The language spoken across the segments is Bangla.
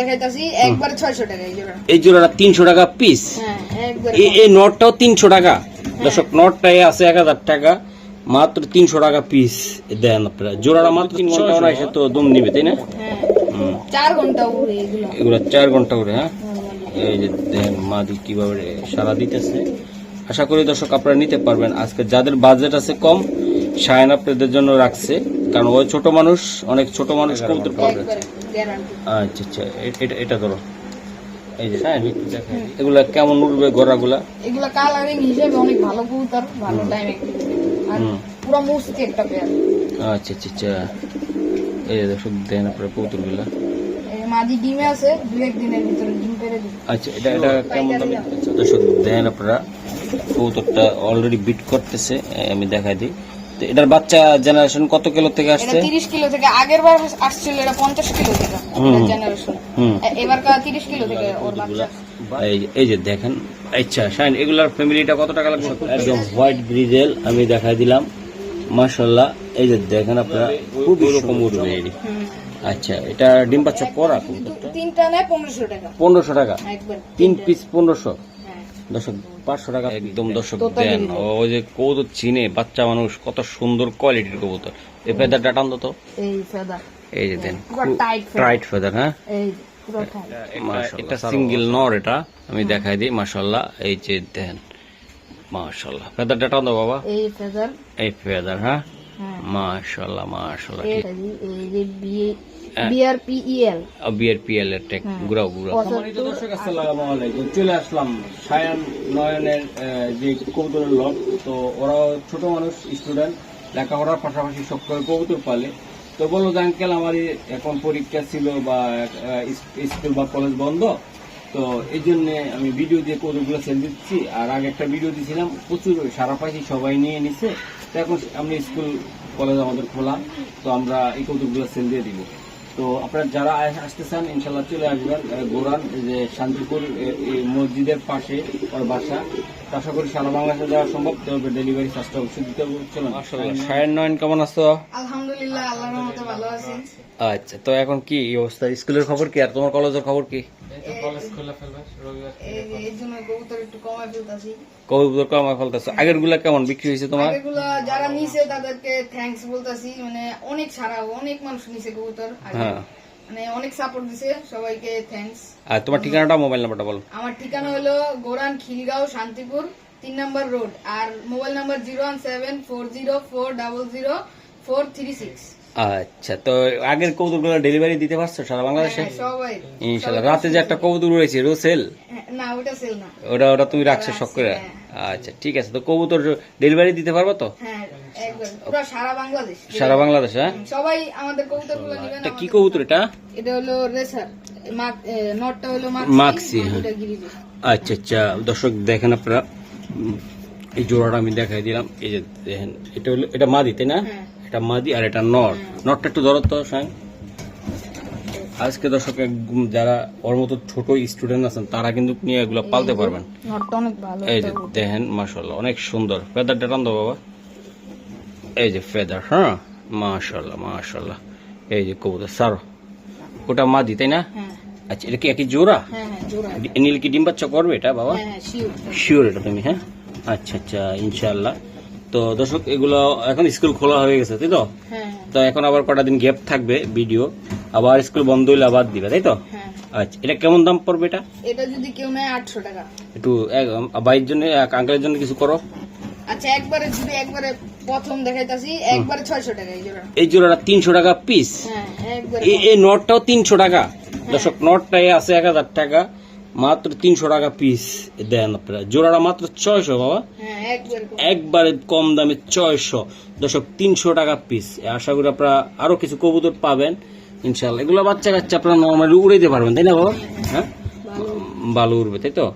দেখাইতাছি একবার ছয়শো টাকা এই জোড়া। এই জোড়াটা তিনশো টাকা পিস হ্যাঁ একবার এই নটটাও তিনশো টাকা। দর্শক নটটাই আছে এক হাজার টাকা মাত্র তিনশো টাকা পিস দেন আপনারা জোড়াটা মাত্র তিন ঘণ্টা ওরা এসে তো দম নিবে তাই না? হ্যাঁ। ঘণ্টা উড়ে এগুলো। এগুলো চার ঘণ্টা করে হ্যাঁ? এই যে দেখেন মাদি কীভাবে সারা দিতেছে। আশা করি দর্শক আপনারা নিতে পারবেন। আজকে যাদের বাজেট আছে কম সায়ন আপনাদের জন্য রাখছে। কারণ ওই ছোট মানুষ অনেক ছোট মানুষ কবুতর পাবে একবারে। গ্যারান্টি আচ্ছা আচ্ছা এটা এটা ধরো এই যে সায়ন একটু দেখাই দিই। এগুলা কেমন উঠবে গড়াগুলা? এগুলো কালারিং হিসেবে অনেক ভালো কবুতর ভালো টাইমে আর পুরো মুসকে একটা পেয়ার আচ্ছা আচ্ছা আচ্ছা। এই যে দর্শক দেন আপনারা কবুতরগুলা। এই ডিমে আছে দু একদিনের ভিতরে ডিম পেরে দিবে। আচ্ছা এটা এটা কেমন দামে? আচ্ছা, দর্শক দেন আপনারা। কবুতরটা অলরেডি বিট করতেছে আমি দেখাই দিই। এটার বাচ্চা জেনারেশন কত কিলো থেকে আসছে এটা আসছে? তিরিশ কিলো থেকে আগের বার আসছিল এটা পঞ্চাশ কিলো থেকে হুম। জেনারেশন হুম। এবার তিরিশ কিলো থেকে ওর বাচ্চা। এই যে- এই যে দেখেন আচ্ছা শাইন এগুলার ফ্যামিলিটা কত টাকা লাগবে? একদম হোয়াইট ব্রিজেল আমি দেখাই দিলাম। মাশাল্লাহ এই যে দেখেন আপনারা খুব রকম উঠবে এটি। আচ্ছা এটা ডিম বাচ্চা করা তিনটা নেয় পনেরোশো টাকা। পনেরোশো টাকা? একবার তিন পিস পনেরোশো? হ্যাঁ দর্শক পাঁচশো টাকা একদম দর্শক তোতা দেন ওই যে কবুতর চিনে বাচ্চা মানুষ কত সুন্দর কোয়ালিটির কবুতর। এই ফেদার ডাটান তো। এই ফেদার এই যে দেন। টাইট ফেদার হ্যাঁ? এই পুরো ঠাই এটা সিঙ্গেল নর এটা আমি দেখাই দিই মাশাল্লাহ এই যে দেন মাশাল্লাহ ফেদার ডাটান তো বাবা। এই ফেদার এই ফেদার হ্যাঁ? হ্যাঁ। এটা দি- এই যে বিআরপিএল এর টেক হ্যাঁ। সম্মানিত দর্শক আসসালামু আলাইকুম। চলে আসলাম সায়ান নয়নের যে কবুতরের লট তো ওরা ছোট মানুষ স্টুডেন্ট। লেখাপড়ার পাশাপাশি সব করে কবুতর পালে। তো বলল যে আঙ্কেল আমার এখন পরীক্ষা ছিল বা স্কুল বা কলেজ বন্ধ। তো এই জন্য আমি ভিডিও দিয়ে কবুতরগুলো সেল দিচ্ছি। আর আগে একটা ভিডিও দিয়েছিলাম প্রচুর সারা পাইছি সবাই নিয়ে নিছে। তো এখন আমি স্কুল কলেজ আমাদের খোলা তো আমরা এই কৌতুকগুলো সেল দিয়ে দিব। তো আপনারা যারা আস- আসতে চান ইনশাল্লাহ চলে আসবেন গোরান যে শান্তিপুর এই মসজিদের পাশে ওর বাসা। আশা করি সারা বাংলাদেশে যাওয়া সম্ভব তবে ডেলিভারি চার্জটা অবশ্যই দিতে চলুন সায়ন নয়ন কেমন আছো? আলহামদুলিল্লাহ আল্লাহর রহমতে ভালো আছি। আচ্ছা তো এখন কি অবস্থা? স্কুলের খবর কি আর তোমার কলেজের খবর কি? কবুতর কমায় ফেলতাছি। কবুতর কমা ফেলতেছো। আগেরগুলা কেমন? বিক্রি হয়েছে তোমার? যারা নিছে তাদেরকে থ্যাঙ্কস বলতাছি। মানে অনেক সারা অনেক মানুষ নিছে কবুতর। হ্যাঁ। মানে অনেক সাপোর্ট দিছে সবাইকে থ্যাঙ্কস আর তোমার ঠিকানাটা মোবাইল নাম্বারটা বলো। আমার ঠিকানা হলো গোরান খিলগাঁও শান্তিপুর তিন নম্বর রোড। আর mobile number zero one seven four zero four double zero four three six আচ্ছা তো আগের কবুতরগুলো ডেলিভারি দিতে পারছ সারা বাংলাদেশে? সবাই। ইনশাল্লাহ। রাতে যে একটা কবুতর রয়েছে রোসেল হ্যাঁ, ওটা ওটা তুমি রাখছো শখ করে? আচ্ছা ঠিক আছে তো কবুতর ডেলিভারি দিতে পারব তো? হ্যাঁ সারা বাংলাদেশ। সারা বাংলাদেশ হ্যাঁ? সবাই আমাদের এটা কি কবুতর এটা? এটা হলো রেসার। নটটা হলো মাক্সি, হ্যাঁ। আচ্ছা আচ্ছা দর্শক দেখেন আপনারা। এই জোড়াটা আমি দেখাই দিলাম। এই যে দেখেন এটা হলো এটা মাদি তাই না? হ্যাঁ। এটা মাদি আর এটা নর। নরটা একটু ধরো তো আজকে দর্শক যারা ওর মতো ছোট স্টুডেন্ট আছেন তারা কিন্তু নিয়ে এগুলো পালতে পারবেন। নটটা এই যে দেখেন মাশাল্লাহ অনেক সুন্দর। ফেদারটা টান দাও বাবা। এই যে ফেদার হ্যাঁ? মাশাল্লাহ মাশাল্লাহ এই যে কবুতর সারো। ওটা মাদি তাই না? হ্যাঁ। আচ্ছা এটা কি একই জোড়া? হ্যাঁ হ্যাঁ নীল কি ডিম বাচ্চা করবে এটা বাবা? শিওর। এটা তুমি হ্যাঁ? আচ্ছা আচ্ছা ইনশাল্লাহ তো দর্শক এগুলো এখন স্কুল খোলা হয়ে গেছে তাই তো? হ্যাঁ। তো এখন আবার কটা দিন গ্যাপ থাকবে ভিডিও আবার স্কুল বন্ধ হইলে আবার দিবে তাই তো? হ্যাঁ। আচ্ছা এটা কেমন দাম পড়বে এটা? এটা যদি কেউ নেয় আটশো টাকা। একটু এক- বাইর জন্য এক আঙ্কেলের জন্য কিছু করো। আচ্ছা একবারে যদি একবারে প্রথম দেখাইতাছি একবারে ছয়শো টাকা এই জোড়া। এই জোড়াটা তিনশো টাকা পিস হ্যাঁ একবারে এই এই নটটাও তিনশো টাকা। দর্শক নটটাই আছে এক হাজার টাকা। মাত্র তিনশো টাকা পিস দেন আপনারা। জোড়াটা মাত্র ছয়শো বাবা। হ্যাঁ একবারে কম। দামে ছয়শো। দর্শক তিনশো টাকা পিস আশা করি আপনারা আরও কিছু কবুতর পাবেন। ইনশাল্লাহ এগুলো বাচ্চা কাচ্চা আপনারা নর্মালি উড়ে দিতে পারবেন তাই না বাবা? হ্যাঁ? ভালো উড়বে তাই তো?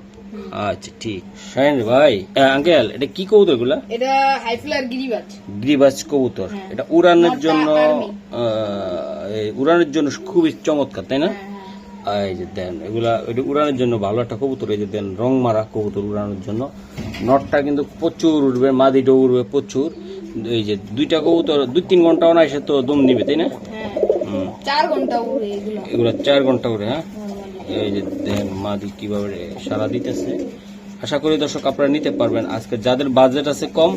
আচ্ছা ঠিক। শাহিন ভাই। আঙ্কেল এটা কি কবুতর এগুলা? এটা হাইফ্লার গিরিবাজ। গ্রিবাজ কবুতর। হ্যাঁ। এটা উড়ানোর জন্য উড়ানোর জন্য খুবই চমৎকার তাই না? হ্যাঁ। এই যে দেন এগুলা এটা উড়ানোর জন্য ভালো একটা কবুতর এই যে দেন রং মারা কবুতর উড়ানোর জন্য। নটটা কিন্তু প্রচুর উড়বে মাদিটাও উড়বে প্রচুর। এই যে দুইটা কবুতর দুই তিন ঘণ্টা অনায়াসে তো দম নিবে তাই না? হ্যাঁ এগুলো। চার ঘণ্টা উড়ে হ্যাঁ। এই যে দেখেন মাদি কীভাবে সারা দিতেছে। আশা করি দর্শক আপনারা নিতে পারবেন। আজকে যাদের বাজেট আছে কম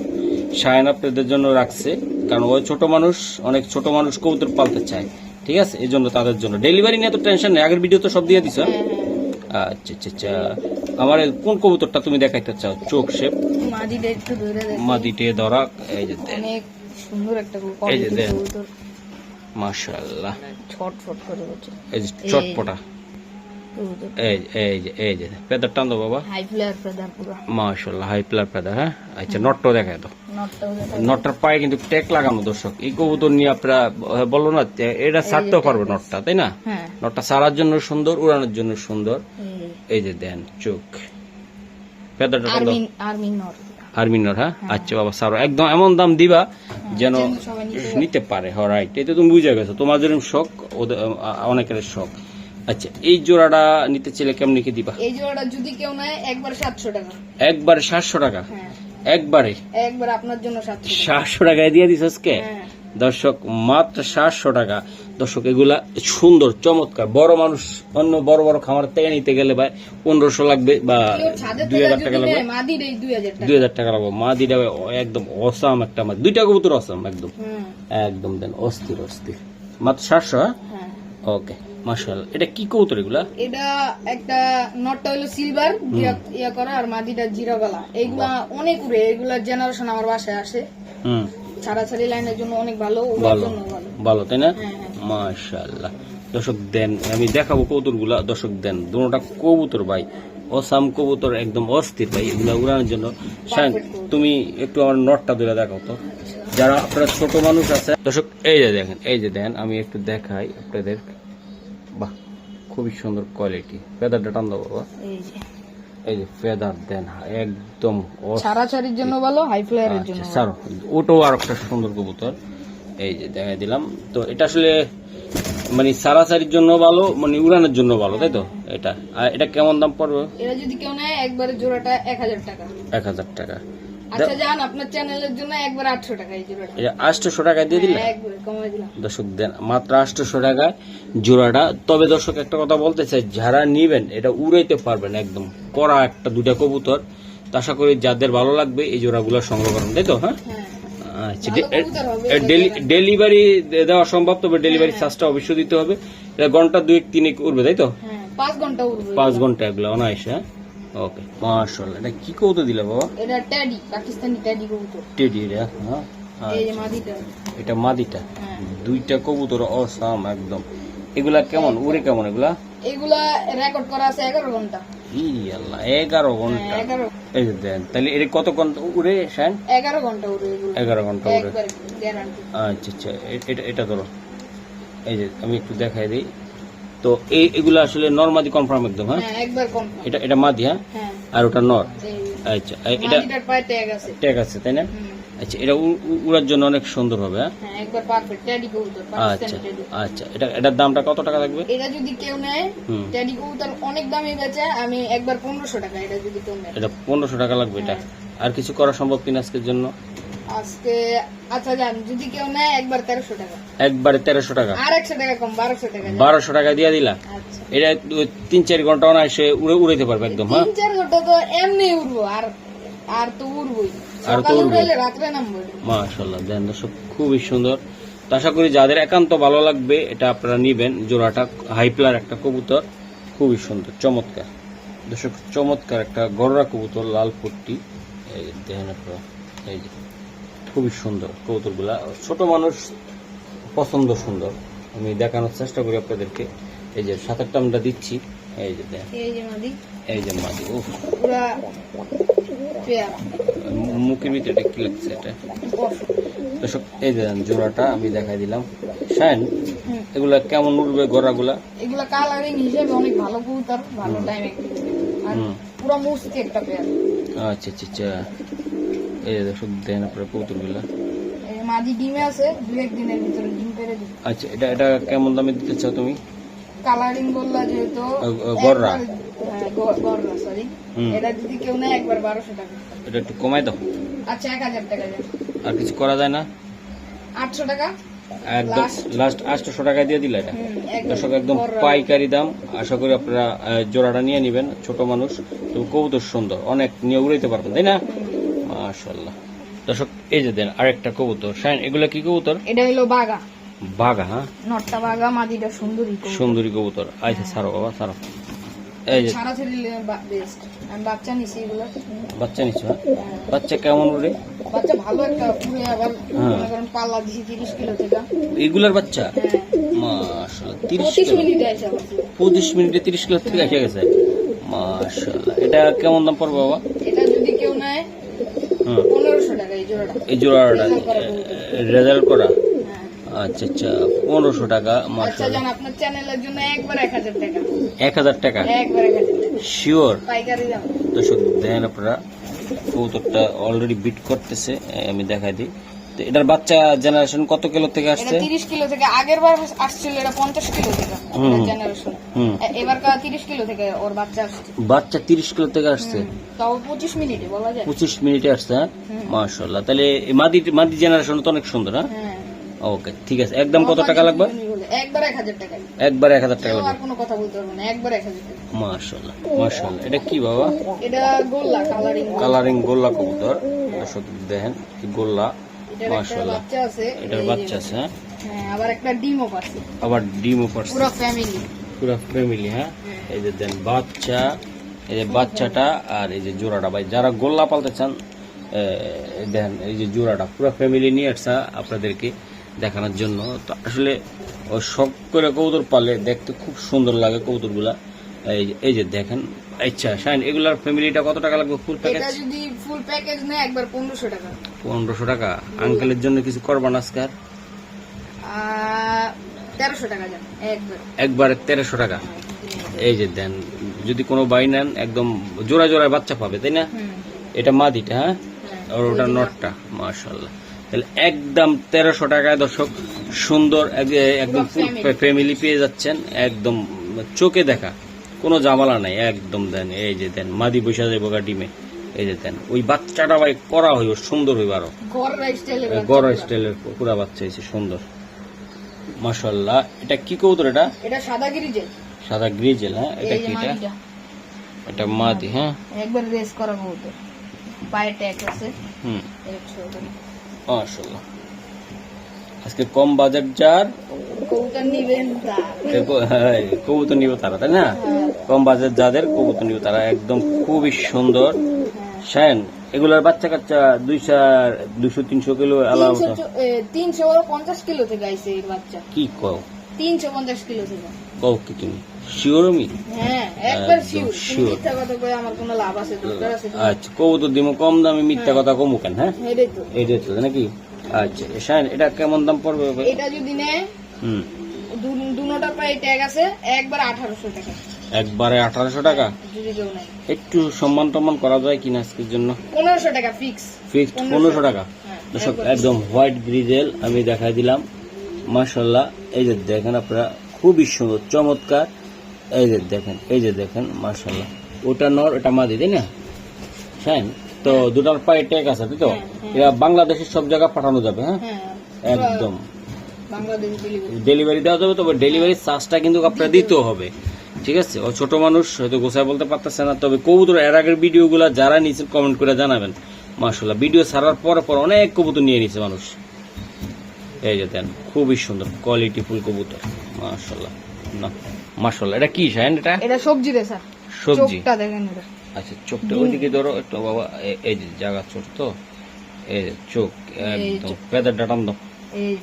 সায়ন আপনাদের জন্য রাখছে। কারণ ওই ছোট মানুষ অনেক ছোট মানুষ কবুতর পালতে চায়। ঠিক আছে? এই জন্য তাদের জন্য। ডেলিভারি নিয়ে তো টেনশন নেই। আগের ভিডিও তো সব দিয়ে দিছ। হ্যাঁ, হ্যাঁ। আচ্ছা আচ্ছা আচ্ছা। আমার কোন কবুতরটা তুমি দেখাইতে চাও? চোখ শেপ? মাদিটা একটু ধরে মাদিটে ধরা। এই যে অনেক সুন্দর একটা এই যে মাশাআল্লাহ। ছটফট করে এই যে চটপটা এই এই যে এই যে পেদার টান দাও বাবা। হাই ফ্লেয়ার ফেদার পুরো। মাশাআল্লাহ হাই প্লার পেদা হ্যাঁ? আচ্ছা নটটাও দেখায় তো নটটার পায়ে কিন্তু ট্যাগ লাগানো দর্শক। এই কবুতর নিয়ে আপনারা বলল না এটা ছাড়তেও পারবে নটটা তাই না? হ্যাঁ। নটটা সারার জন্য সুন্দর উড়ানোর জন্য সুন্দর। এই। যে দেন চোখ। পেদারটা টান দাও নট আর্মিনর হ্যাঁ? আচ্ছা বাবা সারো একদম এমন দাম দিবা যেন নিতে পারে। হ রাইট এটা তুমি বুঝে গেছো তোমার যেরকম শখ ওদের অনেকের শখ। আচ্ছা এই জোড়াটা নিতে চাইলে কেমনি কি দিবা? এই জোড়াটা যদি কেউ নেয় একবার সাতশো টাকা। একবারে সাতশো টাকা? হ্যাঁ। একবারে? একবার আপনার জন্য সাতশো টাকা। সাতশো টাকায় দিয়ে দিস আজকে? হ্যাঁ। দর্শক মাত্র সাতশো টাকা। দর্শক এগুলা সুন্দর চমৎকার। বড় মানুষ অন্য বড় বড় খামার থেকে নিতে গেলে ভাই পনেরোশো লাগবে বা দুই হাজার টাকা লাগবে। দুই হাজার টাকা। লাগবে। মা দিটা একদম অসাম একটা মাছ দুইটা কবুতর অসাম একদম। একদম দেন অস্থির অস্থির। মাত্র সাতশো হ্যাঁ। ওকে। মার্শাল এটা কি কবুতর এগুলা? এটা একটা নটটা হলো সিলভার ইয়া করা আর মাদিটা জিরা গলা এইগুলা অনেক উড়ে এগুলার জেনারেশন আমার বাসায় আসে। হুম। ছাড়াছাড়ি লাইনের জন্য অনেক ভালো ভালো। জন্য ভালো। ভালো তাই না? হ্যাঁ হ্যাঁ। মাশাল্লাহ। দর্শক দেন আমি দেখাবো কবুতরগুলা দর্শক দেন দুটা কবুতর ভাই। অসাম কবুতর একদম অস্থির ভাই। এগুলা উড়ানোর জন্য। তুমি একটু আমার নটটা ধরে দেখাও তো। যারা আপনারা ছোট মানুষ আছে দর্শক এই যে দেখেন এই যে দেন আমি একটু দেখাই আপনাদের। বাহ খুবই সুন্দর কোয়ালিটি ফেদারটা টান দাও বাবা। এই যে। ফেদার দেন একদম ছাড়াছাড়ির জন্য ভালো হাই ফ্লেয়ারের জন্য আচ্ছা স্যার ওটাও আর একটা সুন্দর কবুতর। এই যে দেখাই দিলাম। তো এটা আসলে মানে সারাসারির জন্য ভালো মানে উড়ানোর জন্য ভালো তাই তো? এটা। আর এটা কেমন দাম পড়বে? এটা যদি কেউ নেয় একবারে জোড়াটা এক হাজার টাকা। এক হাজার টাকা। আচ্ছা যান আপনার চ্যানেলের জন্য একবার আটশো টাকা এই জোড়াটা এটা আটশোশো টাকায় দিয়ে দিলে? হ্যাঁ, কমাই দিলাম। দর্শক দেন মাত্র আটশোশো টাকায় জোড়াটা। তবে দর্শক একটা কথা বলতে চাই যারা নিবেন এটা উড়াইতে পারবেন একদম। করা একটা দুটা কবুতর। আশা করি যাদের ভালো লাগবে এই জোড়াগুলো সংগ্রহ করুন তাই তো হ্যাঁ? হ্যাঁ। আচ্ছা ডেলিভারি দেওয়া সম্ভব তবে ডেলিভারি হ্যাঁ, চার্জটা অবশ্যই দিতে হবে। এটা ঘণ্টা দুই তিনে উঠবে তাই তো? পাঁচ ঘণ্টা পাঁচ ঘণ্টা এগুলো অনায়াসে হ্যাঁ? ওকে মার্শাল্লাহ এটা কি কৌতো দিলে বাবা? এটা ট্যাডি পাকিস্তানি ট্যাডি কবুতর টেডি রে হ্যাঁ? আচ্ছা, এটা মাদিটা? হ্যাঁ। দুইটা কবুতর অসাম একদম। এগুলা কেমন? উড়ে কেমন এগুলা? এগুলা রেকর্ড করা আছে এগারো ঘণ্টা। হ্যাঁ, ঘণ্টা। এই দেন তাহলে এটা কত ঘণ্টা উড়ে শান এগারো ঘণ্টা উড়বে এগুলো। এগারো ঘণ্টা উড়ে। আচ্ছা আচ্ছা। এটা এটা ধরো। এই যে আমি একটু দেখাই দিই। তো এই এগুলো আসলে নর্মাদি কনফার্ম একদম হ্যাঁ? হ্যাঁ একবার কনফার্ম এটা এটা মাদি হ্যাঁ? হ্যাঁ। আর ওটা নর? আচ্ছা এটা ট্যাগ আছে। তাই না? আচ্ছা এটা উড়ার জন্য অনেক সুন্দর হবে হ্যাঁ? হ্যাঁ আচ্ছা আচ্ছা এটা এটার দামটা কত টাকা লাগবে? এটা যদি কেউ নেয় ট্যাডি কবুতর অনেক দামে বেচে আমি একবার পনেরোশো টাকা এটা যদি কেউ নেয়। এটা পনেরোশো টাকা লাগবে এটা। আর কিছু করা সম্ভব কিনা আজকের জন্য? আজকে আচ্ছা যান যদি কেউ নেয় একবার তেরোশো টাকা। একবারে তেরোশো টাকা। আর একশো টাকা কম বারোশো টাকা বারোশো টাকা দিয়ে দিলা। আচ্ছা। এটা তিন চার ঘণ্টা অনায়াসে উড়ে উড়াইতে পারবে একদম হ্যাঁ? তিন চার ঘণ্টা তো এমনি উঠবো আর আর তো আর তো উড়বে। রাত্রে নামবো মাশাল্লাহ দেন দর্শক খুবই সুন্দর। তো আশা করি যাদের একান্ত ভালো লাগবে এটা আপনারা নিবেন। জোড়াটা হাইপ্লার একটা কবুতর খুবই সুন্দর চমৎকার। দর্শক চমৎকার একটা গররা কবুতর লাল যে দেখেন আপনারা এই যে। খুবই সুন্দর কবুতরগুলা। ছোট মানুষ পছন্দ সুন্দর। আমি দেখানোর চেষ্টা করি আপনাদেরকে। এই যে সাঁতারটা আমরা দিচ্ছি। এই যে এই যে মাদি। ও মুখের ভিতরে এটা কি লাগছে এটা। দর্শক এই যে জোড়াটা আমি দেখাই দিলাম। শাইন এগুলা কেমন উঠবে গড়াগুলা? এগুলা কালারিং হিসেবে অনেক ভালো কবুতর ভালো টাইমে আর পুরো মুসকে একটা পেয়ারা আচ্ছা আচ্ছা আচ্ছা। এই যে দর্শক দেন আপনার কৌতুকগুলা এই ডিমে আছে দু একদিনের ভিতরে ডিম পেরে দিবে। আচ্ছা এটা এটা কেমন দামে দিতে চাও তুমি? কালারিং বললা যেহেতু আ- আ, গররা। একবার- হ্যাঁ, গ- গররা সরি এটা যদি কেউ নেয় একবার বারোশো টাকা। এটা একটু কমাই দাও। আচ্ছা এক হাজার টাকা আর কিছু করা যায় না? আটশো টাকা। একদম Last. লাস্ট আটশোশো টাকা দিয়ে দিলে এটা? একদম দর্শক একদম পাইকারি দাম। আশা করি আপনারা জোড়াটা নিয়ে নেবেন ছোট মানুষ। তো কবুতর সুন্দর অনেক নিয়ে উড়াইতে পারবেন তাই না? দর্শক এই যে দেন আরেকটা কবুতর। শাইন এগুলা কি কবুতর? এটা হলো বাগা বাঘা হ্যাঁ? নটটা বাগা মাদিটা সুন্দরী কবুতর। সুন্দরী কবুতর। আচ্ছা ছাড়ো বাবা ছাড়ো। এই যে ছাড়া বেস্ট আমি বাচ্চা নিছি এগুলো। বাচ্চা নিচ্ছ হ্যাঁ? বাচ্চা কেমন উড়ে বাচ্চা ভালো একটা পুরো আবার হ্যাঁ। করেন পাল্লা দিছি তিরিশ কিলো থেকে এগুলার বাচ্চা? হ্যাঁ। পঁচিশ কিলো। মিনিটে এসে আবার পঁচিশ মিনিটে তিরিশ কিলো থেকে এসে গেছে। মাশাল্লাহ এটা কেমন দাম পড়বে বাবা? এটা যদি কেউ নেয় এই জোড়াটা। রেজাল্ট করা হ্যাঁ। আচ্ছা আচ্ছা পনেরোশো টাকা আচ্ছা মাশাল্লাহ আপনার চ্যানেলের জন্য একবার এক হাজার টাকা। এক হাজার শিওর দর্শক দেখেন আপনারা অলরেডি বিট করতেছে আমি দেখাই দিই। তো এটার বাচ্চা জেনারেশন কত কিলো থেকে আসছে? তিরিশ কিলো থেকে আগের বার আসছিল এটা পঞ্চাশ কিলো থেকে। জেনারেশন এবার তিরিশ কিলো থেকে ওর বাচ্চা আসছে। বাচ্চা তিরিশ কিলো থেকে আসছে। তাও পঁচিশ মিনিটে বলা যায়। পঁচিশ মিনিটে আসছে হ্যাঁ। মাশাল্লাহ তাহলে মাদি মাদি জেনারেশন তো অনেক সুন্দর হ্যাঁ? হ্যাঁ। ওকে ঠিক আছে। একদম কত টাকা লাগবে? একবার এক হাজার টাকা একবার এক হাজার টাকা লাগবে আর কোনো কথা বলতে পারব না একবার এক হাজার টাকা মাশাল্লাহ মাশাল্লাহ এটা কি বাবা? এটা গোল্লা কালারিং কালারিং গোল্লা কবুতর। দর্শক দেখেন কি গোল্লা। বাচ্চা আছে এটার বাচ্চা আছে হ্যাঁ? হ্যাঁ আবার একটা ডিমও পাচ্ছে। আবার ডিমও পড়ছে পুরো ফ্যামিলি পুরো ফ্যামিলি হ্যাঁ? এই যে দেন বাচ্চা এই যে বাচ্চাটা আর এই যে জোড়াটা। ভাই যারা গোল্লা পালতে চান এ, দেখেন এই যে জোড়াটা পুরো ফ্যামিলি নিয়ে আসছে আপনাদেরকে দেখানোর জন্য। তো আসলে শখ করে কবুতর পালে দেখতে খুব সুন্দর লাগে কবুতরগুলা। এই যে- এই যে দেখেন আচ্ছা শাইন এগুলার ফ্যামিলিটা কত টাকা লাগবে ফুল প্যাকেজ এটা যদি ফুল প্যাকেজ নেয় একবার পনেরোশো টাকা। পনেরোশো টাকা। আঙ্কেলের জন্য কিছু করবা না আজকে তেরোশো টাকা একবার। তেরোশো টাকা। এই যে দেন যদি কোনো বাই নেন একদম জোড়া জোড়ায় বাচ্চা পাবে তাই না? এটা মাদিটা হ্যাঁ? হ্যাঁ, আর ওটা নটটা মাশাল্লাহ তাহলে একদম তেরোশো টাকায় দর্শক সুন্দর একদম ফুল ফ্যামিলি পেয়ে যাচ্ছেন একদম চোখে দেখা কোনো জামালা নাই একদম দেন এই যে দেন মাদি বসে যাব ডিমে এই যে দেন ওই বাচ্চাটা ভাই করা হইব সুন্দর হইব আরও। গড় স্টাইলের পুরা। বাচ্চা হয়েছে সুন্দর। এটা কি কবুতর এটা? এটা সাদা গ্রিজেল হ্যাঁ? এটা কি এটা? এটা মাদি হ্যাঁ? একবার রেস করা বলতো পায়ে ট্যাগ আছে। হুম। আজকে কম বাজেট যার? কবুতর নিবেন হ্যাঁ, কবুতর নিব তারা তাই না? কম বাজেট যাদের কবুতর নিব তারা। একদম খুবই সুন্দর। শায়ন এগুলার বাচ্চা কাচ্চা দুইশো দুইশো তিনশো কিলো আলাদা তিনশো পঞ্চাশ কিলো থেকে এই বাচ্চা। কি কও? তিনশো পঞ্চাশ কিলো থেকে। কও কি তুমি? শিওরমি হ্যাঁ একবার শিওর মিথ্যা কথা কয়ে আমার কোনো লাভ আছে দরকার আছে আচ্ছা দিব কম দামে মিথ্যা কথা কমু কেন হ্যাঁ? এটাই তো। এইটাই তো নাকি? আচ্ছা এটা কেমন দাম পড়বে? এটা যদি হুম। ট্যাগ আছে একবার আঠারোশো টাকা। একবারে আঠারোশো টাকা? একটু সম্মান টম্মান করা যায় কিনা আজকের জন্য? পনেরোশো টাকা ফিক্স ফিক্সড পনেরোশো টাকা। হ্যাঁ দর্শক একদম হোয়াইট গ্রিজেল আমি দেখাই দিলাম। মাশাল্লাহ এই যে দেখেন আপনারা খুবই সুন্দর চমৎকার। এই যে দেখেন এই যে দেখেন মাশাল্লাহ ওটা নর ওটা মাদি তাই না? হ্যাঁ তো দুটার পায়ে ট্যাগ আছে তাই তো? হ্যাঁ, হ্যাঁ। এরা বাংলাদেশের সব জায়গা পাঠানো যাবে হ্যাঁ? একদম। ডেলিভারি দেওয়া যাবে তবে ডেলিভারি চার্জটা কিন্তু আপনার দিতেও হবে। ঠিক আছে? ও ছোট মানুষ হয়তো গোসায় বলতে পারতেছে না তবে কবুতর এর আগের ভিডিওগুলো যারা নিয়েছেন কমেন্ট করে জানাবেন। মার্শাল্লাহ ভিডিও ছাড়ার পর পর অনেক কবুতর নিয়ে নিছে মানুষ। এই যে দেন খুবই সুন্দর কোয়ালিটি ফুল কবুতর মার্শাল্লাহ না মার্শাল্লাহ এটা কি শাইন এটা? এটা সবজি রে স্যার। সবজি। চোখটা দেখেন এটা। আচ্ছা চোখটা ওইদিকে ধরো একটু বাবা এই যে জায়গা চোখ তো এই যে চোখ একদম পেদার ডাটাম দাও। এই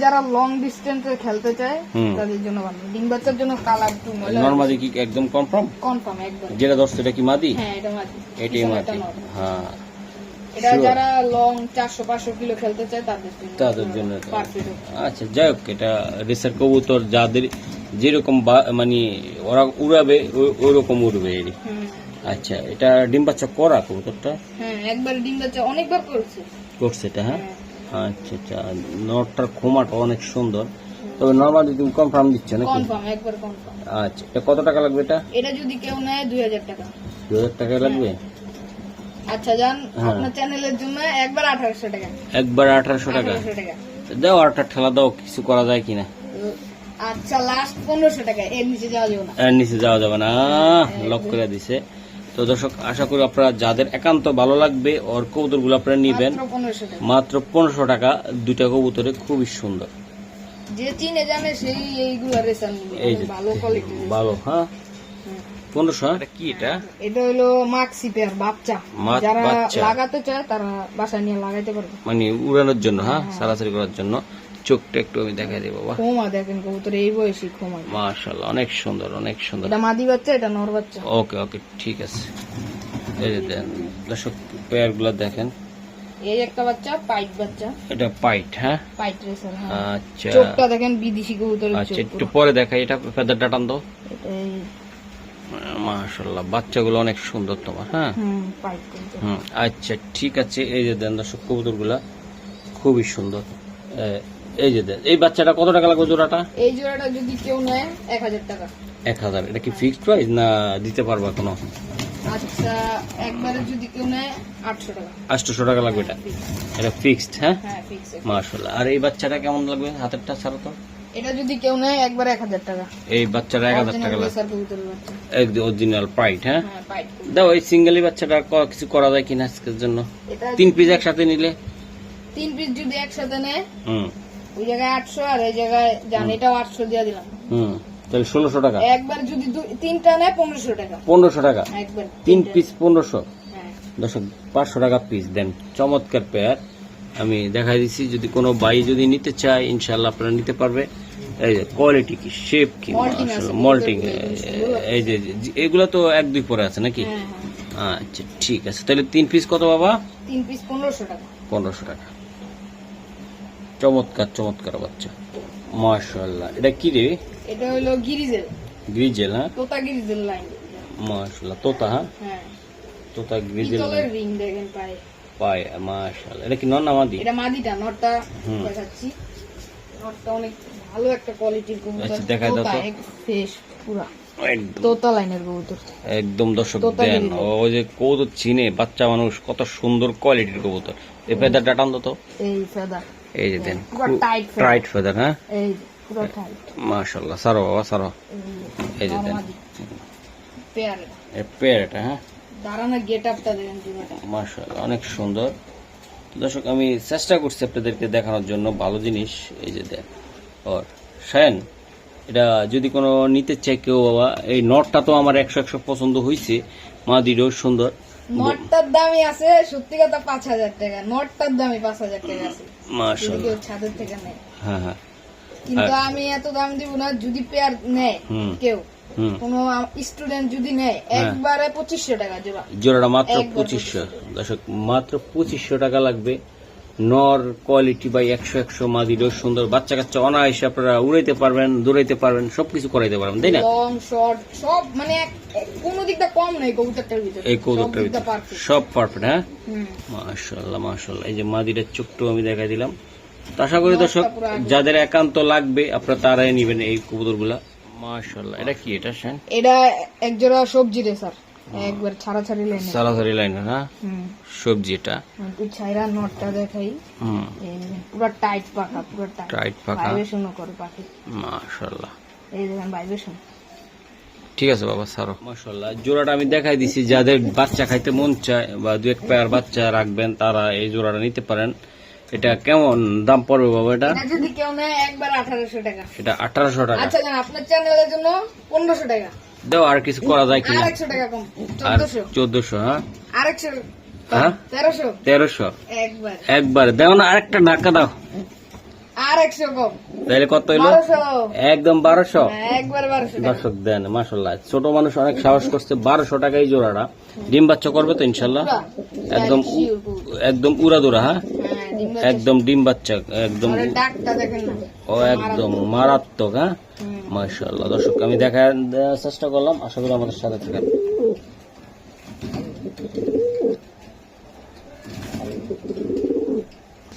যারা লং ডিস্টেন্সে খেলতে চায় তাদের জন্য ভালো। ডিম বাচ্চার জন্য কালার একটু নর্মালি কি একদম কনফার্ম কনফার্ম একদম। যেটা ধরছে এটা কি মাদি? হ্যাঁ এটা এটাই নর। হ্যাঁ। এটা যারা লং চারশো পাঁচশো কিলো খেলতে চায় তাদের জন্য তাদের জন্য আচ্ছা যাই হোক এটা রেসার কবুতর যাদের যেরকম মানে ওরা উড়াবে ওই- ওইরকম উড়বে এরই। আচ্ছা এটা ডিম বাচ্চা করা কবুতরটা? হ্যাঁ একবার ডিম বাচ্চা অনেকবার করছে। করছে এটা হ্যাঁ? হ্যাঁ। আচ্ছা আচ্ছা। নটটার খোমাটা অনেক সুন্দর। তবে নর্মালি তুমি কনফার্ম দিচ্ছ নাকি? কনফার্ম একবার কনফার্ম আচ্ছা এটা কত টাকা লাগবে এটা? এটা যদি কেউ নেয় দুই হাজার টাকা। দু হাজার টাকা লাগবে? আচ্ছা যান হ্যাঁ। আপনার চ্যানেলের জন্য একবার আঠারোশো টাকা। একবার আঠারোশো টাকা? আঠারোশো টাকা। দাও একটা ঠেলা দাও কিছু করা যায় কিনা? আচ্ছা লাস্ট পনেরোশো টাকা এর নিচে যাওয়া যাবে না। এর নিচে যাওয়া যাবে না। লক করে দিছে। তো দর্শক আশা করি আপনারা যাদের একান্ত ভালো লাগবে ওর কবুতরগুলো আপনারা নিবেন। মাত্র পনেরোশো টাকা। দুইটা কবুতরে খুবই সুন্দর। যে চিনে জানে সেই এইগুলা রেসার নিবে এই যে ভালো কোয়ালিটি ভালো হ্যাঁ? পনেরোশো এটা কি এটা? এটা হলো মাক্সি পেয়ার বাচ্চা। যারা লাগাতে চায় তারা বাসায় নিয়ে লাগাইতে পারবে। মানে উড়ানোর জন্য হ্যাঁ। সারাসারি করার জন্য। চোখটা একটু আমি দেখাই দেবো বাবা খোমা দেখেন কবুতর এই বয়সী খোমা মাশাল্লাহ অনেক সুন্দর অনেক সুন্দর। এটা মাদি বাচ্চা এটা নর বাচ্চা। ওকে ওকে ঠিক আছে। এই যে দেন দর্শক পেয়ারগুলো দেখেন। এই একটা বাচ্চা পাইট বাচ্চা। এটা পাইট হ্যাঁ? পাইট রেসার হ্যাঁ। আচ্ছা। চোখটা দেখেন বিদেশি কবুতরের আচ্ছা একটু পরে। দেখাই এটা ফেদারটা টান দাও। এটাই মাশাল্লাহ বাচ্চাগুলো অনেক সুন্দর তোমার হ্যাঁ? হুম কবুতর। আচ্ছা ঠিক আছে। এই যে দেন দর্শক কবুতরগুলা খুবই সুন্দর। এই যে এই বাচ্চাটা কত টাকা লাগবে জোড়াটা? এই জোড়াটা যদি কেউ নেয় এক হাজার টাকা। এক হাজার এটা কি ফিক্সড প্রাইস না দিতে পারবা কোনো আচ্ছা একবারে যদি কেউ নেয় আটশো টাকা। আটশোশো টাকা লাগবে এটা? এটা ফিক্সড হ্যাঁ? হ্যাঁ আর এই বাচ্চাটা কেমন লাগবে হাতেরটা ছাড়ো তো? এটা যদি কেউ নেয় একবার এক হাজার টাকা। এই বাচ্চাটা এক হাজার টাকা লাগবে। অরিজিনাল হ্যাঁ? হ্যাঁ দাও এই সিঙ্গেলি বাচ্চাটা কিছু করা যায় কিনা আজকের জন্য? তিন পিস একসাথে নিলে? তিন পিস যদি একসাথে নেয় হুম। ওই জায়গায় আটশো আর এই জায়গায় জান এটাও আটশো দিয়ে দিলাম। হুম তাহলে ষোলোশো টাকা। একবার যদি তিনটা নেয় পনেরোশো টাকা। পনেরোশো টাকা? একবার তিন পিস পনেরোশো? হ্যাঁ। দর্শক পাঁচশো টাকা পিস দেন। চমৎকার পেয়ার আমি দেখাই দিচ্ছি যদি কোনো বাই যদি নিতে চায় ইনশাল্লাহ আপনারা নিতে পারবে। এই যে কোয়ালিটি কি? শেপ কি? মল্টিং এই যে যে- এগুলো তো এক দুই পরে আছে নাকি? হ্যাঁ হ্যাঁ। আচ্ছা ঠিক আছে। তাহলে তিন পিস কত বাবা? তিন পিস পনেরোশো টাকা। পনেরোশো টাকা। চমৎকার চমৎকার বাচ্চা। মাশাল্লাহ এটা কি রে? এটা হলো গিরিজেল। গ্রিজেল হ্যাঁ? তোতা গিরিজেল লাইন মাশাল্লাহ তোতা হ্যাঁ? হ্যাঁ। তোতা গ্রিজেল পিতলের রিং দেখেন পায়ে? পায় মাশাল্লাহ এটা কি নন আমাদি এটা মাদিটা নটটা দেখাচ্ছি। নটটা অনেক ভালো একটা কোয়ালিটির কবুতর। আচ্ছা, দেখাই দাও তো। ফ্রেশ পুরা। তোতা লাইনের কবুতর। একদম দর্শক দেন। গিরিজেল। ওই যে কবুতর চিনে বাচ্চা মানুষ কত সুন্দর কোয়ালিটির কবুতর। এই ফেদার ডাটান তো। এই ফেদা এই যে দেন। টাইট ফেদার হ্যাঁ? মাশাল্লাহ সারো বাবা সারো। এই যে দেন। পেয়ার। এটা হ্যাঁ? মাশাল্লাহ অনেক সুন্দর। দর্শক আমি চেষ্টা করছি আপনাদেরকে দেখানোর জন্য ভালো জিনিস। এই যে দেন ওর শায়ন এটা যদি কোনো নিতে চাই কেউ বাবা এই নটটা তো আমার একশো একশো পছন্দ হয়েছে মা দিলেও সুন্দর। নটটার দামই আছে সত্যি কথা পাঁচ হাজার টাকা। নটটার দামই পাঁচ হাজার টাকা আছে। ছাদের থেকে নেয়। হ্যাঁ হ্যাঁ। কিন্তু আমি এত দাম দিব না যদি পেয়ার নেয় কেউ। কোনো স্টুডেন্ট যদি নেয় হ্যাঁ। একবারে পঁচিশশো টাকা জোড়া। জোড়াটা মাত্র পঁচিশশো। দশক মাত্র পঁচিশশো টাকা লাগবে। নর কোয়ালিটি বাই একশো একশো মা দিলেও সুন্দর বাচ্চা কাচ্চা অনায়াসে আপনারা উড়াইতে পারবেন দৌড়াইতে পারবেন সবকিছু করাইতে পারবেন তাই না? লং শর্ট সব মানে এক- এক- কোনো দিকটা কম নেই কবুতরটার ভিতরে। এই ভিতরে। সব পারফেক্ট হ্যাঁ? মাশাল্লাহ এই যে মাদিরের চোখটাও আমি দেখাই দিলাম। তো আশা করি দর্শক যাদের একান্ত লাগবে আপনারা তারাই নিবেন এই কবুতরগুলা। মাশাল্লাহ এটা কি এটা এটা এক জোড়া সবজি রে স্যার। একবার ছাড়া ছাড়ি লাইনে লাইনের হ্যাঁ? সবজি এটা। একটু ছাইরা নটটা দেখাই। পুরো টাইট পাখা পুরো টাইট। টাইট পাখা ভাইব্রেশনও করে পাখি। মাশাল্লাহ এই দেখেন ভাইব্রেশন। ঠিক আছে বাবা সারো মাশাল্লাহ জোড়াটা আমি দেখাই দিছি। যাদের বাচ্চা খাইতে মন চায় বা দু এক পেয়ার বাচ্চা রাখবেন তারা এই জোড়াটা নিতে পারেন। এটা কেমন দাম পড়বে বাবা এটা? এটা যদি কেউ নেয় একবার আঠারোশো টাকা। এটা আঠারোশো টাকা। আচ্ছা আপনার চ্যানেলের জন্য পনেরোশো টাকা। দাও আর কিছু করা যায় কিনা? আর চোদ্দশো। হ্যাঁ? হ্যাঁ? তেরোশো। একবার। দাও না আরেকটা ধাক্কা দাও। তাহলে কত হইল? একদম বারোশো? হ্যাঁ, দর্শক দেন মাসাল্লাহ ছোট মানুষ অনেক সাহস করছে বারোশো টাকা এই জোড়াটা। ডিম বাচ্চা করবে তো ইনশাল্লাহ একদম একদম উড়াদুরা হ্যাঁ? হ্যাঁ একদম ডিম বাচ্চা একদম ও একদম মারাত্মক হ্যাঁ। মাশাল্লাহ দর্শক আমি দেখা দেওয়ার চেষ্টা করলাম। আশা করি আমাদের সাথে থাকেন।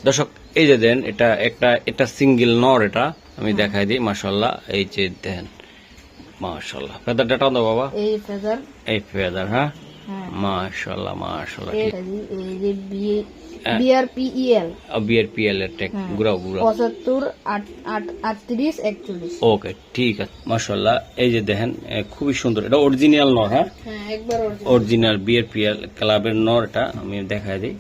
দর্শক এই যে দেন এটা একটা এটা সিঙ্গেল নর এটা। আমি দেখাই দিই মাশাল্লাহ এই যে দেন মাশাল্লাহ ফেদার ডাটা দাও বাবা। এই ফেজার এই ফেদার হ্যাঁ? হ্যাঁ। মাশাল্লাহ মাশাল্লাহ এই যে বিয়ে হ্যাঁ। বিআরপিইএল বিআরপিএল এর টেক হ্যাঁ। ঘুরাও ঘুরাও। পঁচাত্তর আট আট আটত্রিশ একচল্লিশ। ওকে ঠিক আছে মাশাল্লাহ এই যে দেখেন খুবই সুন্দর। এটা অরিজিনাল নর হ্যাঁ? হ্যাঁ। অরিজিনাল বিআরপিএল ক্লাবের নরটা আমি দেখাই দিই।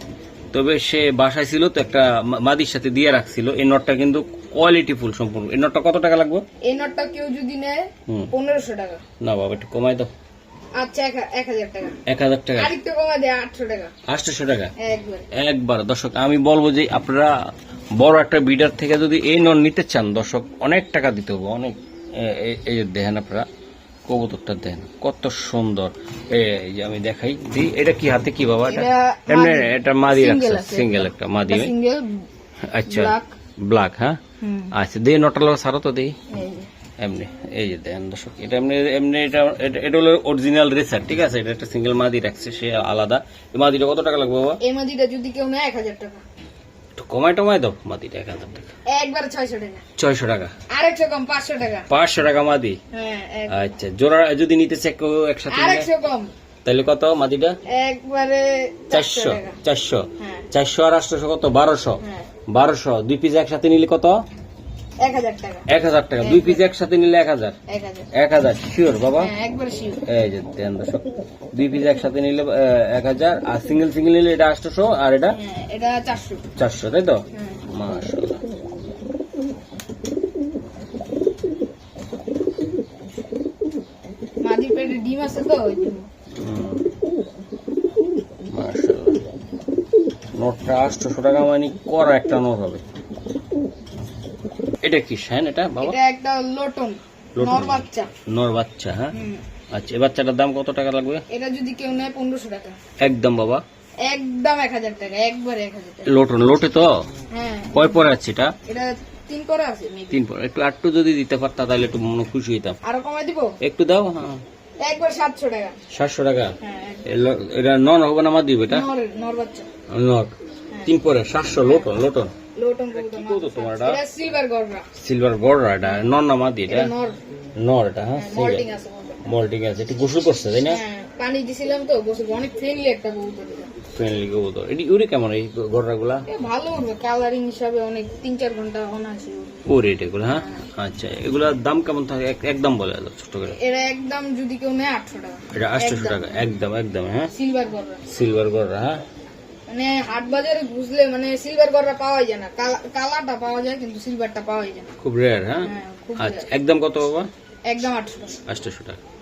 তবে সে বাসায় ছিল তো একটা মাদির সাথে দিয়ে রাখছিল। এই নটটা কিন্তু কোয়ালিটি ফুল সম্পূর্ণ। এই নটটা কত টাকা লাগবে? এই নোটটা কেউ যদি নেয় পনেরোশো টাকা। না বাবা একটু কমাই দাও। আচ্ছা এক এক হাজার টাকা। এক হাজার টাকা। আরেকটু কমা টাকা। একবার। একবার দর্শক আমি বলব যে আপনারা বড় একটা বিডার থেকে যদি এই নন নিতে চান দর্শক অনেক টাকা দিতে হবে অনেক এই যে দেখেন আপনারা কবুতরটা দেখেন কত সুন্দর। এই যে আমি দেখাই দি এটা কি হাতে কি বাবা এটা? এমনি। এটা মাদি রাখছে সিঙ্গেল একটা মাদি। আচ্ছা ব্ল্যাক হ্যাঁ? আচ্ছা দিয়ে নটালো সারো তো দিই। এমনি এই যে দেখেন দর্শক এটা এমনি এমনি এটা এটা- হলো অরিজিনাল রেসার ঠিক আছে? এটা একটা সিঙ্গেল মাদি রাখছে সে আলাদা। এই মাদিটা কত টাকা লাগবে বাবা? এই মাদিটা যদি কেউ নেয় এক হাজার টাকা। একটু কমাই টমাই দাও মাদিটা এক হাজার টাকা একবার ছয়শো টাকা। ছয়শো টাকা? আরেকশো কম পাঁচশো টাকা। পাঁচশো টাকা মাদি? হ্যাঁ আচ্ছা জোড়া যদি নিতে চাই কেউ একসাথে নিলে, আরেকশো কম। তাহলে কত মাদিটা? একবারে চারশো চারশো হ্যাঁ। চারশো আর আটশো কত? বারোশো। হ্যাঁ। বারোশো। দুই পিস একসাথে নিলে কত? এক হাজার টাকা। দুই পিস একসাথে নিলে এক হাজার? এক হাজার। শিওর বাবা? হ্যাঁ এই যে দেন দুই পিস একসাথে নিলে এক হাজার আর সিঙ্গেল সিঙ্গেল নিলে এটা আটশোশো আর এটা? হ্যাঁ চারশো। তাই তো? হ্যাঁ। মাশাআল্লাহ। পেটে ডিম আছে তো নোটটা আটশোশো টাকা মানে করা একটা নোট হবে। এটা কি শাইন এটা বাবা? এটা একটা লোটন। নর বাচ্চা। নর বাচ্চা হ্যাঁ? আচ্ছা এই বাচ্চাটার দাম কত টাকা লাগবে? এটা যদি কেউ নেয় পনেরোশো টাকা। একদম বাবা? একদম এক হাজার টাকা একবার এক হাজার টাকা। লোটন লোটে তো? হ্যাঁ। কয় পরে আছে এটা? এটা তিন করে আছে। তিন পরে। একটু আটটু যদি দিতে পারতা তাহলে একটু মনে খুশি হইতাম। আরও কমাই দিব? একটু দাও হ্যাঁ। একবার সাতশো টাকা। সাতশো টাকা? হ্যাঁ এটা নন হবে না আমার দিবে এটা? নর নর বাচ্চা। নট তিন পরে সাতশো লোটন লোটন। সিলভার গড়রা। এটা নন না মাদি এটা? এটা নর। এটা হ্যাঁ মল্টিং আছে গোসল করছে তাই না? হ্যাঁ পানি দিছিলাম তো গোসল অনেক ফ্রেন্ডলি একটা কবুতর ফ্রেন্ডলি কবুতর এটি উড়ে কেমন এই ভালো কালারিং হিসাবে অনেক তিন চার ঘণ্টা এগুলো হ্যাঁ? আচ্ছা এগুলার দাম কেমন থাকে? এক- একদম বলে দাও ছোট করে। এরা একদম যদি কেউ নেয় আটশো টাকা। এটা আটশোশো টাকা একদম একদম হ্যাঁ? সিলভার গড়রা। সিলভার গড়রা হ্যাঁ? মানে হাট বাজারে ঘুষলে মানে সিলভার গড়টা পাওয়া যায় না। কালা- কালাটা পাওয়া যায় কিন্তু সিলভারটা পাওয়া যায় না। খুব রেয়ার হ্যাঁ? হ্যাঁ আচ্ছা একদম কত বাবা? একদম আটশো টাকা আটশোশো টাকা।